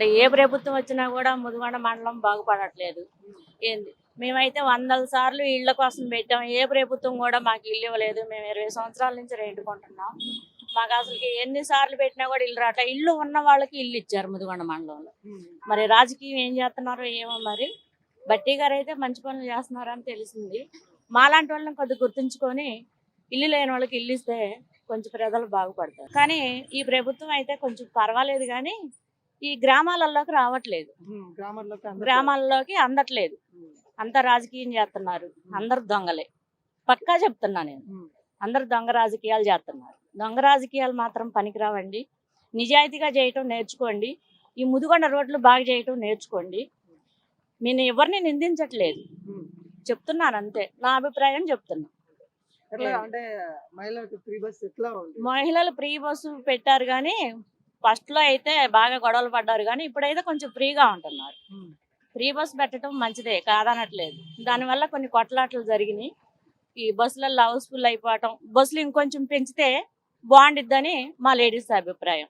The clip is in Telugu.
ఏ ప్రభుత్వం వచ్చినా కూడా ముదిగొండ మండలం బాగుపడట్లేదు. ఏంది? మేమైతే వందల సార్లు ఇళ్ళ కోసం పెట్టాం. ఏ ప్రభుత్వం కూడా మాకు ఇల్లు ఇవ్వలేదు. మేము ఇరవై సంవత్సరాల నుంచి రెంట్ కొంటున్నాం. మాకు అసలు ఎన్ని సార్లు పెట్టినా కూడా ఇల్లు రాట ఇల్లు ఉన్న వాళ్ళకి ఇల్లు ఇచ్చారు ముదిగొండ మండలంలో. మరి రాజకీయం ఏం చేస్తున్నారో ఏమో మరి. బట్టి గారు అయితే మంచి పనులు చేస్తున్నారని తెలిసింది. మాలాంటి వాళ్ళని కొద్దిగా గుర్తుంచుకొని ఇల్లు లేని వాళ్ళకి ఇల్లు ఇస్తే కొంచెం ప్రజలు బాగుపడతారు. కానీ ఈ ప్రభుత్వం అయితే కొంచెం పర్వాలేదు కానీ ఈ గ్రామాలలోకి రావట్లేదు. గ్రామాల్లోకి అందట్లేదు. అంత రాజకీయం చేస్తున్నారు. అందరు దొంగలే. పక్కా చెప్తున్నా నేను. అందరు దొంగ రాజకీయాలు చేస్తున్నారు. దొంగ రాజకీయాలు మాత్రం పనికిరావండి. నిజాయితీగా చేయటం నేర్చుకోండి. ఈ ముదిగొండ రోడ్లు బాగా చేయటం నేర్చుకోండి. నేను ఎవరిని నిందించట్లేదు. చెప్తున్నాను అంతే. నా అభిప్రాయం చెప్తున్నా. మహిళలు ఫ్రీ బస్సు పెట్టారు కానీ ఫస్ట్లో అయితే బాగా గొడవలు పడ్డారు కానీ ఇప్పుడైతే కొంచెం ఫ్రీగా ఉంటున్నారు. ఫ్రీ బస్ పెట్టడం మంచిదే కాదనట్లేదు. దానివల్ల కొన్ని కొట్లాటలు జరిగినాయి. ఈ బస్సులలో హౌస్ఫుల్ అయిపోవటం బస్సులు ఇంకొంచెం పెంచితే బాగుండిద్దని మా లేడీస్ అభిప్రాయం.